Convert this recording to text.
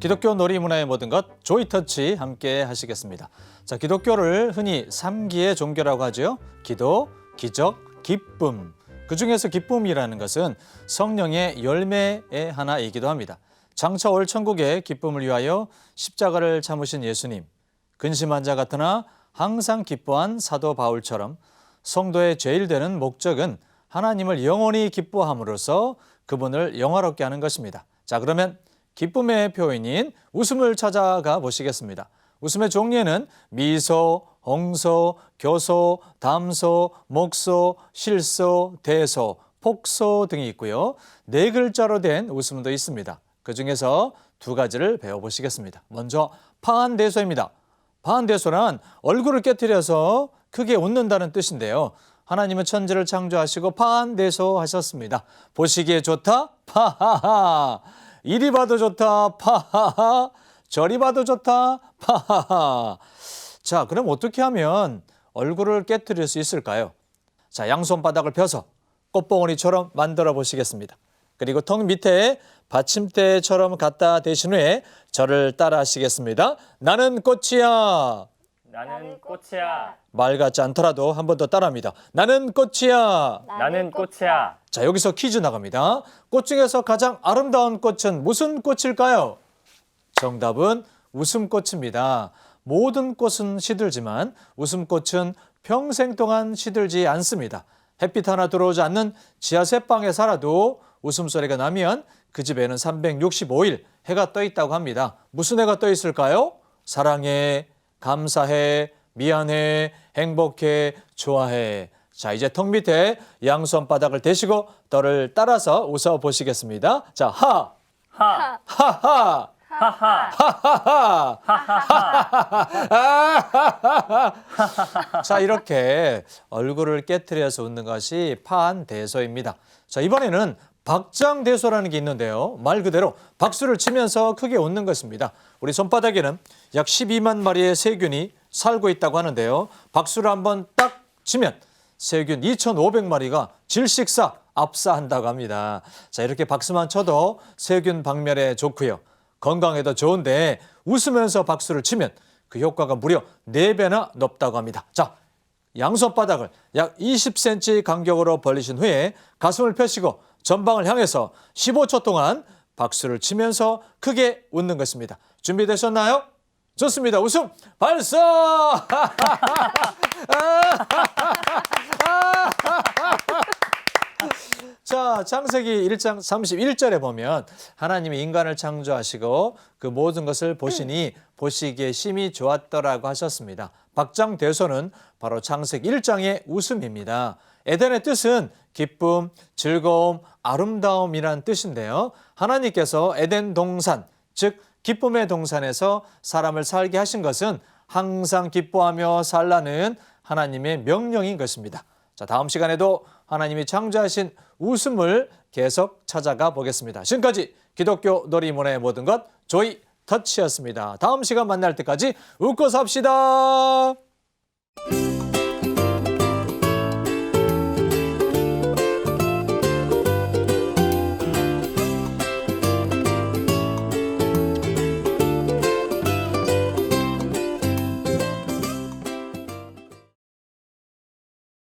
기독교 놀이 문화의 모든 것 조이터치 함께 하시겠습니다. 자, 기독교를 흔히 삼기의 종교라고 하죠. 기도, 기적, 기쁨. 그 중에서 기쁨이라는 것은 성령의 열매의 하나이기도 합니다. 장차 올 천국의 기쁨을 위하여 십자가를 참으신 예수님, 근심한 자 같으나 항상 기뻐한 사도 바울처럼 성도의 제일 되는 목적은 하나님을 영원히 기뻐함으로써 그분을 영화롭게 하는 것입니다. 자, 그러면 기쁨의 표현인 웃음을 찾아가 보시겠습니다. 웃음의 종류에는 미소, 홍소, 교소, 담소, 목소, 실소, 대소, 폭소 등이 있고요. 네 글자로 된 웃음도 있습니다. 그 중에서 두 가지를 배워보시겠습니다. 먼저 파한대소입니다. 파한대소란 얼굴을 깨뜨려서 크게 웃는다는 뜻인데요. 하나님은 천지를 창조하시고 파한대소 하셨습니다. 보시기에 좋다? 파하하. 이리 봐도 좋다? 파하하. 저리 봐도 좋다? 파하하. 자, 그럼 어떻게 하면 얼굴을 깨뜨릴 수 있을까요? 자, 양손 바닥을 펴서 꽃봉오리처럼 만들어 보시겠습니다. 그리고 턱 밑에 받침대처럼 갖다 대신 후에 저를 따라 하시겠습니다. 나는 꽃이야. 나는 꽃이야. 말 같지 않더라도 한 번 더 따라합니다. 나는 꽃이야. 나는 꽃이야. 자, 여기서 퀴즈 나갑니다. 꽃 중에서 가장 아름다운 꽃은 무슨 꽃일까요? 정답은 웃음꽃입니다. 모든 꽃은 시들지만 웃음꽃은 평생 동안 시들지 않습니다. 햇빛 하나 들어오지 않는 지하새방에 살아도 웃음소리가 나면 그 집에는 365일 해가 떠 있다고 합니다. 무슨 해가 떠 있을까요? 사랑해, 감사해, 미안해, 행복해, 좋아해. 자, 이제 턱 밑에 양손 바닥을 대시고 너를 따라서 웃어 보시겠습니다. 자, 하, 하. 하하, 하하. 하하하. 자, 이렇게 얼굴을 깨트려서 웃는 것이 파한대소입니다. 자, 이번에는 박장대소라는 게 있는데요. 말 그대로 박수를 치면서 크게 웃는 것입니다. 우리 손바닥에는 약 12만 마리의 세균이 살고 있다고 하는데요. 박수를 한번 딱 치면 세균 2,500마리가 질식사 압사한다고 합니다. 자, 이렇게 박수만 쳐도 세균 박멸에 좋고요. 건강에도 좋은데 웃으면서 박수를 치면 그 효과가 무려 4배나 높다고 합니다. 자, 양손바닥을 약 20cm 간격으로 벌리신 후에 가슴을 펴시고 전방을 향해서 15초 동안 박수를 치면서 크게 웃는 것입니다. 준비되셨나요? 좋습니다. 웃음 발사! 자, 창세기 1장 31절에 보면 하나님이 인간을 창조하시고 그 모든 것을 보시니 보시기에 심히 좋았더라고 하셨습니다. 박장 대소는 바로 창세기 1장의 웃음입니다. 에덴의 뜻은 기쁨, 즐거움, 아름다움이란 뜻인데요. 하나님께서 에덴 동산, 즉 기쁨의 동산에서 사람을 살게 하신 것은 항상 기뻐하며 살라는 하나님의 명령인 것입니다. 자, 다음 시간에도 하나님이 창조하신 웃음을 계속 찾아가 보겠습니다. 지금까지 기독교 놀이문화의 모든 것 조이 터치였습니다. 다음 시간 만날 때까지 웃고 삽시다.